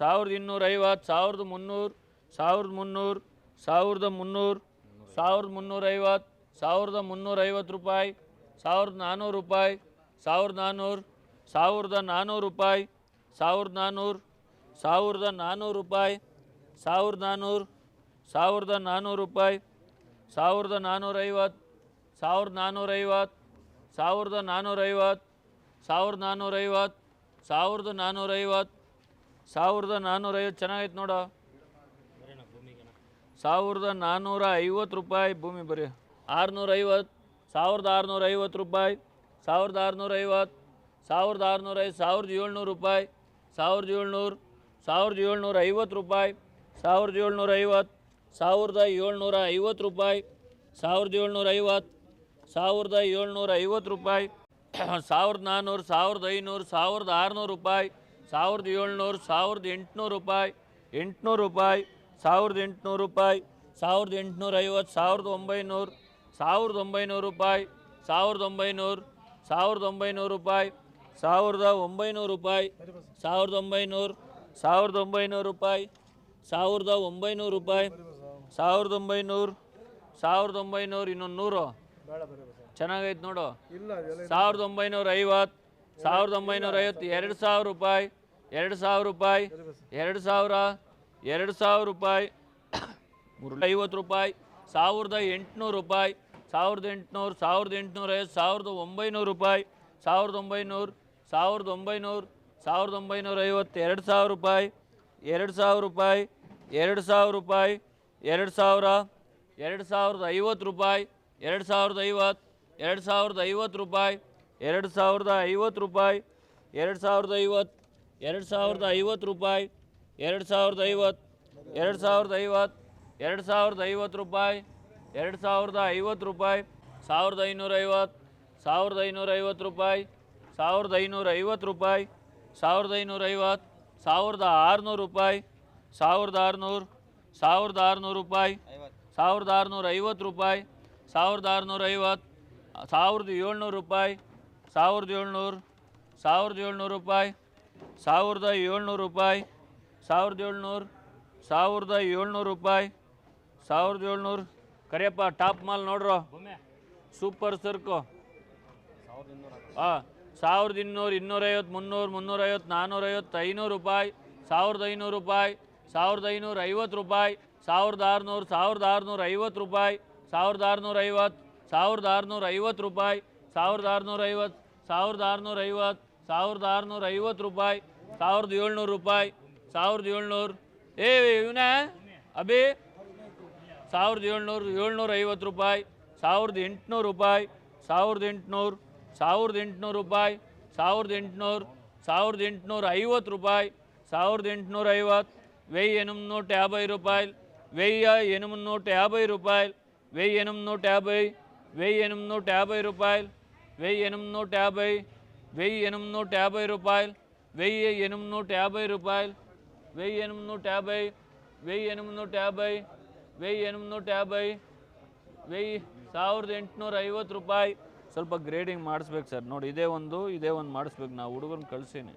ಸಾವಿರದ ಇನ್ನೂರ ಐವತ್ತು, ಸಾವಿರದ ಮುನ್ನೂರು ಸಾವಿರದ ಮುನ್ನೂರು ಸಾವಿರದ ಮುನ್ನೂರು, ಸಾವಿರದ ಮುನ್ನೂರೈವತ್ತು ಸಾವಿರದ ಮುನ್ನೂರೈವತ್ತು ರೂಪಾಯಿ, ಸಾವಿರದ ನಾನ್ನೂರು ರೂಪಾಯಿ, ಸಾವಿರದ ನಾನ್ನೂರು ಸಾವಿರದ ನಾನ್ನೂರು ರೂಪಾಯಿ, ಸಾವಿರದ ನಾನ್ನೂರು ಸಾವಿರದ ನಾನ್ನೂರು ರೂಪಾಯಿ, ಸಾವಿರದ ನಾನ್ನೂರು ಸಾವಿರದ ನಾನ್ನೂರು ರೂಪಾಯಿ, ಸಾವಿರದ ನಾನ್ನೂರೈವತ್ತು ಸಾವಿರದ ನಾನ್ನೂರೈವತ್ತು ಸಾವಿರದ ನಾನ್ನೂರೈವತ್ತು ಸಾವಿರದ ನಾನ್ನೂರೈವತ್ತು ಸಾವಿರದ ನಾನ್ನೂರೈವತ್ತು ಸಾವಿರದ ನಾನ್ನೂರೈವತ್ತು ಚೆನ್ನಾಗೈತೆ ನೋಡು. ಸಾವಿರದ ನಾನ್ನೂರ ಐವತ್ತು ರೂಪಾಯಿ ಭೂಮಿ ಬರೀ. ಆರುನೂರೈವತ್ತು, ಸಾವಿರದ ಆರುನೂರ ಐವತ್ತು ರೂಪಾಯಿ, ಸಾವಿರದ ಆರುನೂರ ಐವತ್ತು ಸಾವಿರದ ಆರುನೂರ ಐದು ಸಾವಿರದ ಏಳ್ನೂರು ರೂಪಾಯಿ, ಸಾವಿರದ ಏಳ್ನೂರು, ಸಾವಿರದ ಏಳ್ನೂರ ಐವತ್ತು ರೂಪಾಯಿ, ಸಾವಿರದ ಏಳ್ನೂರ ಐವತ್ತು ಸಾವಿರದ ಏಳ್ನೂರ ಐವತ್ತು ರೂಪಾಯಿ, ಸಾವಿರದ ಏಳ್ನೂರ ಐವತ್ತು ಸಾವಿರದ ಏಳ್ನೂರ ಐವತ್ತು ರೂಪಾಯಿ. ಸಾವಿರದ ನಾನ್ನೂರು ಸಾವಿರದ ಐನೂರು, ಸಾವಿರದ ಆರುನೂರು ರೂಪಾಯಿ, ಸಾವಿರದ ಏಳ್ನೂರು, ಸಾವಿರದ ಎಂಟುನೂರು ರೂಪಾಯಿ ಎಂಟುನೂರು ರೂಪಾಯಿ, ಸಾವಿರದ ಎಂಟುನೂರು ರೂಪಾಯಿ, ಸಾವಿರದ ಎಂಟುನೂರ ಐವತ್ತು ಸಾವಿರದ ಒಂಬೈನೂರು ಸಾವಿರದ ಒಂಬೈನೂರು ರೂಪಾಯಿ, ಸಾವಿರದ ಒಂಬೈನೂರು ಸಾವಿರದ ಒಂಬೈನೂರು ರೂಪಾಯಿ, ಸಾವಿರದ ಒಂಬೈನೂರು ರೂಪಾಯಿ, ಸಾವಿರದ ಒಂಬೈನೂರು ಸಾವಿರದ ಒಂಬೈನೂರು ರೂಪಾಯಿ, ಸಾವಿರದ ಒಂಬೈನೂರು ರೂಪಾಯಿ, ಸಾವಿರದ ಒಂಬೈನೂರು ಸಾವಿರದ ಒಂಬೈನೂರು ಇನ್ನೊಂದು ನೂರು. ಚೆನ್ನಾಗೈತೆ ನೋಡು. ಸಾವಿರದ ಒಂಬೈನೂರ ಐವತ್ತು ಸಾವಿರದ ಒಂಬೈನೂರ ಐವತ್ತು ಎರಡು ಸಾವಿರ ರೂಪಾಯಿ ಎರಡು ಸಾವಿರ ರೂಪಾಯಿ ಎರಡು ಸಾವಿರ ಎರಡು ಸಾವಿರ ರೂಪಾಯಿ ಮೂರು ಐವತ್ತು ರೂಪಾಯಿ ಸಾವಿರದ ಎಂಟುನೂರು ರೂಪಾಯಿ ಸಾವಿರದ ಎಂಟುನೂರು ಸಾವಿರದ ಎಂಟುನೂರ ಐವತ್ತು ಸಾವಿರದ ಒಂಬೈನೂರು ರೂಪಾಯಿ ಸಾವಿರದ ಒಂಬೈನೂರು ಸಾವಿರದ ಒಂಬೈನೂರು ಸಾವಿರದ ಒಂಬೈನೂರ ಐವತ್ತು ಎರಡು ಸಾವಿರ ರೂಪಾಯಿ ಎರಡು ಸಾವಿರ ರೂಪಾಯಿ ಎರಡು ಸಾವಿರ ರೂಪಾಯಿ ಎರಡು ಸಾವಿರ ಎರಡು ಸಾವಿರದ ಐವತ್ತು ರೂಪಾಯಿ ಎರಡು ಸಾವಿರದ ಐವತ್ತು ಎರಡು ಸಾವಿರದ ಐವತ್ತು ರೂಪಾಯಿ, ಎರಡು ಸಾವಿರದ ಐವತ್ತು ರೂಪಾಯಿ, ಎರಡು ಸಾವಿರದ ಐವತ್ತು, ಎರಡು ಸಾವಿರದ ಐವತ್ತು ರೂಪಾಯಿ, ಎರಡು ಸಾವಿರದ ಐವತ್ತು, ಎರಡು ಸಾವಿರದ ಐವತ್ತು, ಎರಡು ಸಾವಿರದ ಐವತ್ತು ರೂಪಾಯಿ, ಎರಡು ಸಾವಿರದ ಐವತ್ತು ರೂಪಾಯಿ, ಸಾವಿರದ ಐನೂರ ಐವತ್ತು ಸಾವಿರದ ಐನೂರ ಐವತ್ತು ರೂಪಾಯಿ, ಸಾವಿರದ ಐನೂರ ಐವತ್ತು ರೂಪಾಯಿ, ಸಾವಿರದ ಐನೂರ ಐವತ್ತು ಸಾವಿರದ ಆರುನೂರು ರೂಪಾಯಿ, ಸಾವಿರದ ಆರುನೂರು ಸಾವಿರದ ಆರುನೂರು ರೂಪಾಯಿ, ಸಾವಿರದ ಆರುನೂರ ಐವತ್ತು ರೂಪಾಯಿ, ಸಾವಿರದ ಆರುನೂರ ಐವತ್ತು ಸಾವಿರದ ಏಳ್ನೂರು ರೂಪಾಯಿ ಸಾವಿರದ ಏಳ್ನೂರು ಸಾವಿರದ ಏಳ್ನೂರು ರೂಪಾಯಿ ಸಾವಿರದ ಏಳ್ನೂರು ರೂಪಾಯಿ ಸಾವಿರದ ಏಳ್ನೂರು ಸಾವಿರದ ಏಳ್ನೂರು ರೂಪಾಯಿ ಸಾವಿರದ ಏಳ್ನೂರು. ಕರಿಯಪ್ಪ ಟಾಪ್ ಮಾಲ್ ನೋಡ್ರೋ. ಸೂಪರ್ ಸರ್ಕು ಹಾಂ ಸಾವಿರದ ಇನ್ನೂರು ಇನ್ನೂರೈವತ್ತು ಮುನ್ನೂರು ಮುನ್ನೂರೈವತ್ತು ನಾನ್ನೂರೈವತ್ತು ಐನೂರು ರೂಪಾಯಿ ಸಾವಿರದ ಐನೂರು ರೂಪಾಯಿ ಸಾವಿರದ ಐನೂರ ಐವತ್ತು ರೂಪಾಯಿ ಸಾವಿರದ ಆರುನೂರು ಸಾವಿರದ ಆರುನೂರ ಐವತ್ತು ರೂಪಾಯಿ ಸಾವಿರದ ಆರುನೂರ ಐವತ್ತು. ಸಾವಿರದ ಆರುನೂರ ಐವತ್ತು ರೂಪಾಯಿ ಸಾವಿರದ ಆರುನೂರ ಐವತ್ತು ಸಾವಿರದ ಆರುನೂರ ಐವತ್ತು ಸಾವಿರದ ಆರುನೂರ ಐವತ್ತು ರೂಪಾಯಿ ಸಾವಿರದ ಏಳ್ನೂರು ರೂಪಾಯಿ ಸಾವಿರದ ಏಳ್ನೂರು ಏ ಇವನೇ ಅಭಿ ಸಾವಿರದ ಏಳ್ನೂರು ಏಳ್ನೂರ ಐವತ್ತು ರೂಪಾಯಿ ಸಾವಿರದ ಎಂಟುನೂರು ರೂಪಾಯಿ ಸಾವಿರದ ಎಂಟುನೂರು ಸಾವಿರದ ಎಂಟುನೂರು ರೂಪಾಯಿ ಸಾವಿರದ ಎಂಟುನೂರು ಸಾವಿರದ ಎಂಟುನೂರ ಐವತ್ತು ರೂಪಾಯಿ ಸಾವಿರದ ಎಂಟುನೂರ ಐವತ್ತು వెయ్యి ఎనిమిది నూట యాభై రూపాయలు వెయ్యి ఎనిమిది నూట యాభై రూపాయలు వెయ్యి ఎనిమిది నూట యాభై వెయ్యి ఎనిమిది నూట యాభై రూపాయలు వెయ్యి ఎనిమిది నూట యాభై వెయ్యి ఎనిమిది నూట యాభై రూపాయలు వెయ్యి ఎనిమిది నూట యాభై రూపాయలు వెయ్యి ఎనిమిది నూట యాభై వెయ్యి ఎనిమిది నూట యాభై వెయ్యి ఎనిమిది నూట యాభై వెయ్యి ಸಾವಿರದ ಎಂಟುನೂರ ಐವತ್ತು ರೂಪಾಯಿ ಸ್ವಲ್ಪ ಗ್ರೇಡಿಂಗ್ ಮಾಡಿಸ್ಬೇಕು ಸರ್ ನೋಡಿ ಇದೇ ಒಂದು ಇದೇ ಒಂದು ಮಾಡಿಸ್ಬೇಕು ನಾವು ಹುಡುಗರನ್ನ ಕಳ್ಸೀನಿ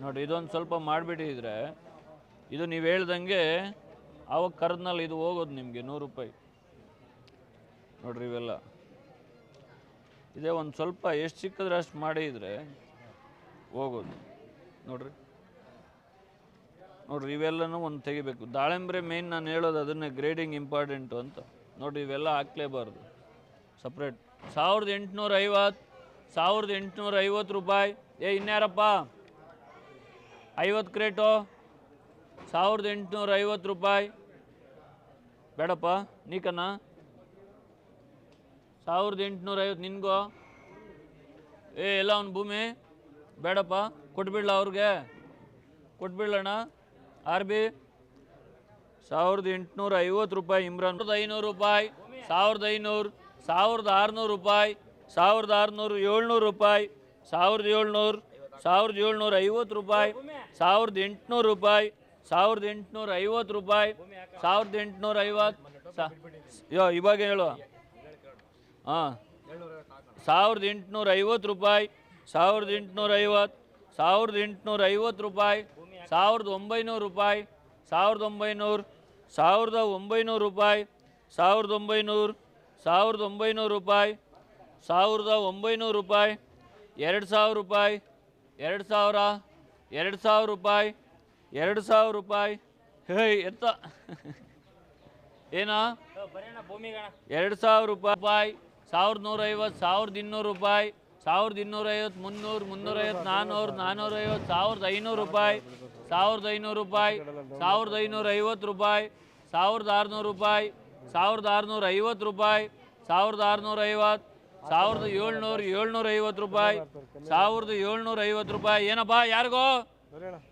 ನೋಡಿ ಇದೊಂದು ಸ್ವಲ್ಪ ಮಾಡಿಬಿಟ್ಟಿದ್ರೆ ಇದು ನೀವು ಹೇಳ್ದಂಗೆ ಆವಾಗ ಕರೆದ್ನಲ್ಲಿ ಇದು ಹೋಗೋದು ನಿಮಗೆ ನೂರು ರೂಪಾಯಿ ನೋಡ್ರಿ ಇವೆಲ್ಲ. ಇದೇ ಒಂದು ಸ್ವಲ್ಪ ಎಷ್ಟು ಸಿಕ್ಕಿದ್ರೆ ಅಷ್ಟು ಮಾಡಿದರೆ ಹೋಗೋದು. ನೋಡ್ರಿ. ನೋಡ್ರಿ ಇವೆಲ್ಲನೂ ಒಂದು ತೆಗಿಬೇಕು. ದಾಳಿಂಬ್ರೆ ಮೇಯ್ನ್ ನಾನು ಹೇಳೋದು ಅದನ್ನೇ ಗ್ರೇಡಿಂಗ್ ಇಂಪಾರ್ಟೆಂಟು ಅಂತ. ನೋಡ್ರಿ ಇವೆಲ್ಲ ಹಾಕ್ಲೇಬಾರ್ದು. ಸಪ್ರೇಟ್ ಸಾವಿರದ ಎಂಟುನೂರ ಐವತ್ತು, ಸಾವಿರದ ಎಂಟುನೂರ ಐವತ್ತು ರೂಪಾಯಿ. ಏ, ಇನ್ಯಾರಪ್ಪ? ಐವತ್ತು ಕ್ರೇಟು ಸಾವಿರದ ಎಂಟುನೂರ ಐವತ್ತು ರೂಪಾಯಿ. ಬೇಡಪ್ಪ ನೀಕನ್ನ ಸಾವಿರದ ಎಂಟುನೂರ ಐವತ್ತು ನಿನ್ಗೋ? ಏ, ಎಲ್ಲ ಅವ್ನ ಭೂಮಿ? ಬೇಡಪ್ಪ, ಕೊಟ್ಬಿಡ್ಲ ಅವ್ರಿಗೆ. ಕೊಟ್ಬಿಡ್ಲಣ್ಣ. ಆರ್ ಬಿ, ಸಾವಿರದ ಎಂಟುನೂರ ಐವತ್ತು ರೂಪಾಯಿ ಇಮ್ರಾನ್. ಐನೂರು ರೂಪಾಯಿ, ಸಾವಿರದ ಐನೂರು, ಸಾವಿರದ ಆರುನೂರು ರೂಪಾಯಿ, ಸಾವಿರದ ಆರುನೂರು ಏಳ್ನೂರು ರೂಪಾಯಿ, ಸಾವಿರದ ಏಳ್ನೂರು, ಸಾವಿರದ ಏಳ್ನೂರ ಐವತ್ತು ರೂಪಾಯಿ, ಸಾವಿರದ ಎಂಟುನೂರು ರೂಪಾಯಿ, ಸಾವಿರದ ಎಂಟುನೂರ ಐವತ್ತು ರೂಪಾಯಿ, ಸಾವಿರದ ಎಂಟುನೂರ ಐವತ್ತು ಇವಾಗ ಹೇಳು? ಹಾಂ. ಸಾವಿರದ ಎಂಟುನೂರ ಐವತ್ತು ರೂಪಾಯಿ, ಸಾವಿರದ ಎಂಟುನೂರ ಐವತ್ತು, ಸಾವಿರದ ಎಂಟುನೂರ ಐವತ್ತು ರೂಪಾಯಿ, ಸಾವಿರದ ಒಂಬೈನೂರು ರೂಪಾಯಿ, ಸಾವಿರದ ಒಂಬೈನೂರು ಸಾವಿರದ ಒಂಬೈನೂರು ರೂಪಾಯಿ, ಸಾವಿರದ ಒಂಬೈನೂರು ಸಾವಿರದ ಒಂಬೈನೂರು ರೂಪಾಯಿ, ಸಾವಿರದ ಒಂಬೈನೂರು ರೂಪಾಯಿ, ಎರಡು ಸಾವಿರ ರೂಪಾಯಿ, ಎರಡು ಸಾವಿರ ಎರಡು ಸಾವಿರ ರೂಪಾಯಿ, ಎರಡು ಸಾವಿರ ರೂಪಾಯಿ. ಹೇ ಎತ್ತ. ಏನಾ? ಎರಡು ಸಾವಿರ ರೂಪಾಯಿ. ಸಾವಿರದ ನೂರೈವತ್ತು ಸಾವಿರದ ಇನ್ನೂರು ರೂಪಾಯಿ ಸಾವಿರದ ಇನ್ನೂರೈವತ್ತು ಮುನ್ನೂರು, ಮುನ್ನೂರೈವತ್ತು ನಾನ್ನೂರು ನಾನ್ನೂರೈವತ್ತು ಸಾವಿರದ ಐನೂರು ರೂಪಾಯಿ ಸಾವಿರದ ಐನೂರು ರೂಪಾಯಿ ಸಾವಿರದ ಐನೂರ ಐವತ್ತು ರೂಪಾಯಿ ಸಾವಿರದ ಆರುನೂರು ರೂಪಾಯಿ ಸಾವಿರದ ಆರುನೂರ ಐವತ್ತು ರೂಪಾಯಿ ಸಾವಿರದ ಆರುನೂರ ಐವತ್ತು ಸಾವಿರದ ಏಳ್ನೂರು ಏಳ್ನೂರ ಐವತ್ತು ರೂಪಾಯಿ ಸಾವಿರದ ಏಳ್ನೂರ ಐವತ್ತು ರೂಪಾಯಿ. ಏನಪ್ಪ ಯಾರಿಗೋ?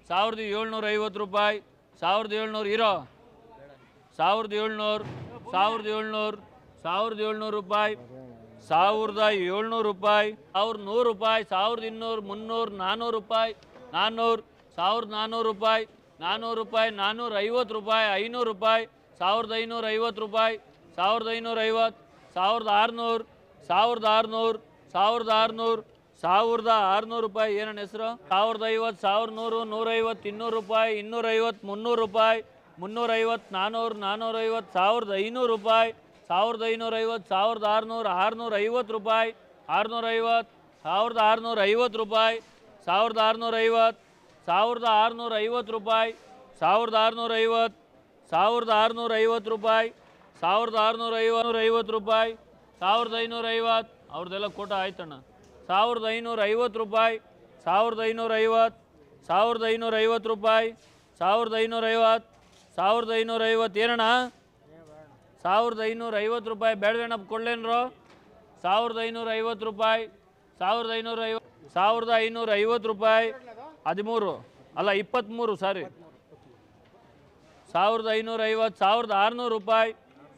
ಸಾವಿರದ ಏಳ್ನೂರ ಐವತ್ತು ರೂಪಾಯಿ ಸಾವಿರದ ಏಳ್ನೂರು ಇರೋ? ಸಾವಿರದ ಏಳ್ನೂರು ಸಾವಿರದ ಏಳ್ನೂರು ಸಾವಿರದ ಏಳ್ನೂರು ರೂಪಾಯಿ ಸಾವಿರದ ಏಳ್ನೂರು ರೂಪಾಯಿ, ಸಾವಿರದ ನೂರು ರೂಪಾಯಿ, ಸಾವಿರದ ಇನ್ನೂರು, ಮುನ್ನೂರು ನಾನ್ನೂರು ರೂಪಾಯಿ ನಾನ್ನೂರು ಸಾವಿರದ ನಾನ್ನೂರು ರೂಪಾಯಿ ನಾನ್ನೂರು ರೂಪಾಯಿ ನಾನ್ನೂರ ಐವತ್ತು ರೂಪಾಯಿ, ಐನೂರು ರೂಪಾಯಿ, ಸಾವಿರದ ಐನೂರ ಐವತ್ತು ರೂಪಾಯಿ, ಸಾವಿರದ ಐನೂರ ಐವತ್ತು, ಸಾವಿರದ ಆರುನೂರು ಸಾವಿರದ ಆರುನೂರು ಸಾವಿರದ ಆರುನೂರು ಸಾವಿರದ ಆರುನೂರು ರೂಪಾಯಿ ಏನನ್ನ ಹೆಸರು? ಸಾವಿರದ ಐವತ್ತು, ಸಾವಿರದ ನೂರು ನೂರೈವತ್ತು ಇನ್ನೂರು ರೂಪಾಯಿ ಇನ್ನೂರೈವತ್ತು ಮುನ್ನೂರು ರೂಪಾಯಿ ಮುನ್ನೂರೈವತ್ತು ನಾನ್ನೂರು ನಾನ್ನೂರೈವತ್ತು ಸಾವಿರದ ಐನೂರು ರೂಪಾಯಿ ಸಾವಿರದ ಐನೂರೈವತ್ತು, ಸಾವಿರದ ಆರುನೂರು ಆರುನೂರ ಐವತ್ತು ರೂಪಾಯಿ ಆರುನೂರ ಐವತ್ತು ಸಾವಿರದ ಆರುನೂರ ಐವತ್ತು ರೂಪಾಯಿ, ಸಾವಿರದ ಆರುನೂರ ಐವತ್ತು ಸಾವಿರದ ಆರುನೂರ ಐವತ್ತು ರೂಪಾಯಿ, ಸಾವಿರದ ಆರುನೂರ ಐವತ್ತು ಸಾವಿರದ ಆರುನೂರ ಐವತ್ತು ರೂಪಾಯಿ, ಸಾವಿರದ ಆರುನೂರ ಐವತ್ತು ಐವತ್ತು ರೂಪಾಯಿ, ಸಾವಿರದ ಐನೂರ ಐವತ್ತು ಅವ್ರದ್ದೆಲ್ಲ ಕೋಟ ಆಯ್ತಣ್ಣ. ಸಾವಿರದ ಐನೂರ ಐವತ್ತು ರೂಪಾಯಿ, ಸಾವಿರದ ಐನೂರ ಐವತ್ತು ಸಾವಿರದ ಐನೂರ ಐವತ್ತು ರೂಪಾಯಿ, ಸಾವಿರದ ಐನೂರ ಐವತ್ತು ಸಾವಿರದ ಐನೂರ ಐವತ್ತು ಏನಣ್ಣ? ಸಾವಿರದ ಐನೂರ ಐವತ್ತು ರೂಪಾಯಿ ಬೇಡವೇಣಪ್ಪ ಕೊಡ್ಲೇನ್ರೋ? ಸಾವಿರದ ಐನೂರ ಐವತ್ತು ರೂಪಾಯಿ, ಸಾವಿರದ ಐನೂರ ಐವತ್ತು ಸಾವಿರದ ಐನೂರ ಐವತ್ತು ರೂಪಾಯಿ. ಹದಿಮೂರು, ಅಲ್ಲ ಇಪ್ಪತ್ತ್ಮೂರು ಸಾರಿ. ಸಾವಿರದ ಐನೂರ ಐವತ್ತು ಸಾವಿರದ ಆರುನೂರು ರೂಪಾಯಿ,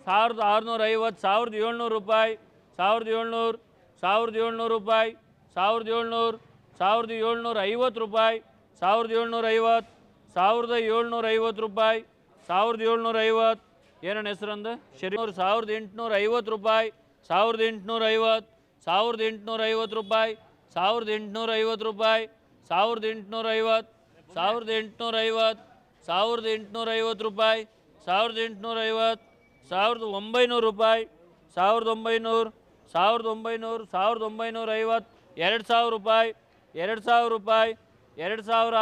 ಸಾವಿರದ ಆರುನೂರ ಐವತ್ತು ಸಾವಿರದ ಏಳ್ನೂರು ರೂಪಾಯಿ, ಸಾವಿರದ ಏಳ್ನೂರು ಸಾವಿರದ ಏಳ್ನೂರು ರೂಪಾಯಿ, ಸಾವಿರದ ಏಳ್ನೂರು, ಸಾವಿರದ ಏಳ್ನೂರ ಐವತ್ತು ರೂಪಾಯಿ, ಸಾವಿರದ ಏಳ್ನೂರ ಐವತ್ತು ಸಾವಿರದ ಏಳ್ನೂರ ಐವತ್ತು ರೂಪಾಯಿ, ಸಾವಿರದ ಏಳ್ನೂರ ಐವತ್ತು ಏನಣ್ಣ ಹೆಸರಂದು? ಶರೀರ ಸಾವಿರದ ಎಂಟುನೂರ ಐವತ್ತು ರೂಪಾಯಿ, ಸಾವಿರದ ಎಂಟುನೂರ ಐವತ್ತು, ಸಾವಿರದ ಎಂಟುನೂರ ಐವತ್ತು ರೂಪಾಯಿ, ಸಾವಿರದ ಎಂಟುನೂರ ಐವತ್ತು ರೂಪಾಯಿ, ಸಾವಿರದ ಎಂಟುನೂರ ಐವತ್ತು, ಸಾವಿರದ ಎಂಟುನೂರ ಐವತ್ತು, ಸಾವಿರದ ಎಂಟುನೂರ ಐವತ್ತು ರೂಪಾಯಿ, ಸಾವಿರದ ಎಂಟುನೂರ ಐವತ್ತು, ಸಾವಿರದ ಒಂಬೈನೂರು ರೂಪಾಯಿ, ಸಾವಿರದ ಒಂಬೈನೂರು ಸಾವಿರದ ಒಂಬೈನೂರು, ಸಾವಿರದ ಒಂಬೈನೂರ ಐವತ್ತು, ಎರಡು ಸಾವಿರ ರೂಪಾಯಿ, ಎರಡು ಸಾವಿರ ರೂಪಾಯಿ, ಎರಡು ಸಾವಿರ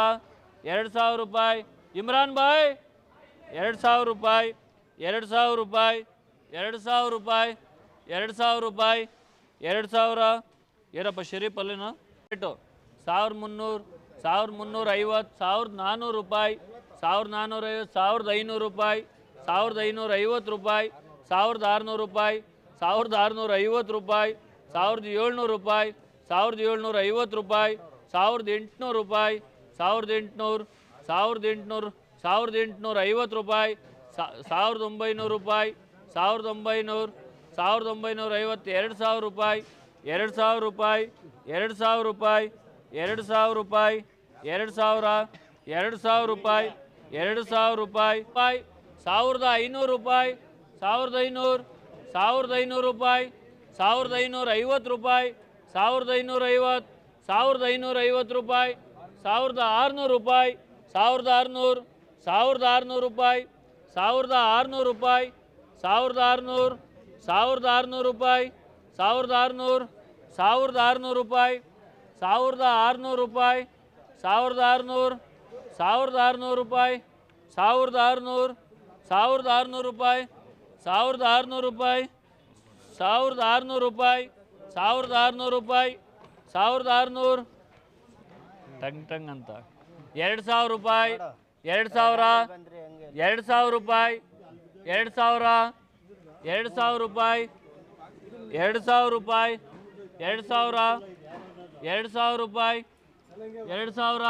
ಎರಡು ಸಾವಿರ ರೂಪಾಯಿ. ಇಮ್ರಾನ್ ಬಾಯ್ ಎರಡು ಸಾವಿರ ರೂಪಾಯಿ. ಎರಡು ಸಾವಿರ ರೂಪಾಯಿ, ಎರಡು ಸಾವಿರ ರೂಪಾಯಿ, ಎರಡು ಸಾವಿರ ರೂಪಾಯಿ, ಎರಡು ಸಾವಿರ. ಏನಪ್ಪ ಶರೀಫ್ ಅಲ್ಲಿನ? ರೇಟು ಸಾವಿರದ ಮುನ್ನೂರು, ಸಾವಿರದ ಮುನ್ನೂರ ಐವತ್ತು, ಸಾವಿರದ ನಾನ್ನೂರು ರೂಪಾಯಿ, ಸಾವಿರದ ನಾನ್ನೂರೈವತ್ತು ಸಾವಿರದ ಐನೂರು ರೂಪಾಯಿ, ಸಾವಿರದ ಐನೂರ ಐವತ್ತು ರೂಪಾಯಿ, ಸಾವಿರದ ಆರುನೂರು ರೂಪಾಯಿ, ಸಾವಿರದ ಆರುನೂರ ಐವತ್ತು ರೂಪಾಯಿ, ಸಾವಿರದ ಏಳ್ನೂರು ರೂಪಾಯಿ, ಸಾವಿರದ ಏಳ್ನೂರ ಐವತ್ತು ರೂಪಾಯಿ, ಸಾವಿರದ ಎಂಟುನೂರು ರೂಪಾಯಿ, ಸಾವಿರದ ಎಂಟುನೂರು ಸಾವಿರದ ಎಂಟುನೂರು, ಸಾವಿರದ ಎಂಟುನೂರ ಐವತ್ತು ರೂಪಾಯಿ ಸಾವಿರದ ಒಂಬೈನೂರು ರೂಪಾಯಿ, ಸಾವಿರದ ಒಂಬೈನೂರು, ಸಾವಿರದ ಒಂಬೈನೂರ ಐವತ್ತು, ಎರಡು ಸಾವಿರ ರೂಪಾಯಿ, ಎರಡು ಸಾವಿರ ರೂಪಾಯಿ, ಎರಡು ಸಾವಿರ ರೂಪಾಯಿ, ಎರಡು ಸಾವಿರ ರೂಪಾಯಿ, ಎರಡು ಸಾವಿರ ಎರಡು ಸಾವಿರ ರೂಪಾಯಿ, ಎರಡು ಸಾವಿರ ರೂಪಾಯಿ ರೂಪಾಯಿ, ಸಾವಿರದ ಐನೂರು ರೂಪಾಯಿ, ಸಾವಿರದ ಐನೂರು ಸಾವಿರದ ಐನೂರು ರೂಪಾಯಿ, ಸಾವಿರದ ಐನೂರ ಐವತ್ತು ರೂಪಾಯಿ, ಸಾವಿರದ ಐನೂರ ಐವತ್ತು, ಸಾವಿರದ ಐನೂರ ಐವತ್ತು ರೂಪಾಯಿ, ಸಾವಿರದ ಆರುನೂರು ರೂಪಾಯಿ, ಸಾವಿರದ ಆರುನೂರು ಸಾವಿರದ ಆರುನೂರು ರೂಪಾಯಿ ಸಾವಿರದ ಆರುನೂರು ರೂಪಾಯಿ, ಸಾವಿರದ ಆರುನೂರು ಸಾವಿರದ ಆರುನೂರು ರೂಪಾಯಿ, ಸಾವಿರದ ಆರುನೂರು ಸಾವಿರದ ಆರುನೂರು ರೂಪಾಯಿ, ಸಾವಿರದ ಆರುನೂರು ರೂಪಾಯಿ, ಸಾವಿರದ ಆರುನೂರು ಸಾವಿರದ ಆರುನೂರು ರೂಪಾಯಿ, ಸಾವಿರದ ಆರುನೂರು ಸಾವಿರದ ಆರುನೂರು ರೂಪಾಯಿ, ಸಾವಿರದ ಆರುನೂರು ರೂಪಾಯಿ, ಸಾವಿರದ ಆರುನೂರು ರೂಪಾಯಿ, ಸಾವಿರದ ಆರುನೂರು ರೂಪಾಯಿ, ಸಾವಿರದ ಆರುನೂರು. ಟಂಗ್ ಟಂಗ್ ಅಂತ. ಎರಡು ಸಾವಿರ ರೂಪಾಯಿ. ಎರಡು ಸಾವಿರ ಎರಡು ಸಾವಿರ ರೂಪಾಯಿ, ಎರಡು ಸಾವಿರ ಎರಡು ಸಾವಿರ ರೂಪಾಯಿ, ಎರಡು ಸಾವಿರ ರೂಪಾಯಿ, ಎರಡು ಸಾವಿರ ಎರಡು ಸಾವಿರ ರೂಪಾಯಿ, ಎರಡು ಸಾವಿರ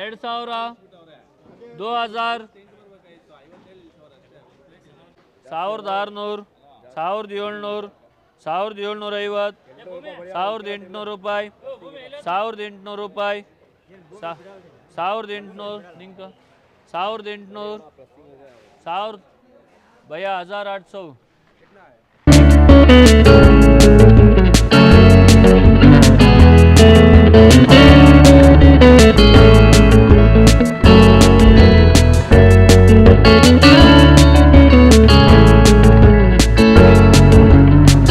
ಎರಡು ಸಾವಿರ, ದೋ ಹಜಾರ್, ಸಾವಿರದ ಆರುನೂರು, ಸಾವಿರದ ಏಳ್ನೂರು, ಸಾವಿರದ ಏಳ್ನೂರ ಐವತ್ತು ಸಾವಿರದ ಎಂಟುನೂರು ರೂಪಾಯಿ, ಸಾವಿರದ ಎಂಟುನೂರು ರೂಪಾಯಿ ಸಾ- ಸಾವಿರದ ಎಂಟುನೂರು ನಿಂಕ. ಸಾವಿರದ ಎಂಟುನೂರು. ಸಾವಿರ ಭಯ ಹಜಾರ್ ಆಟ್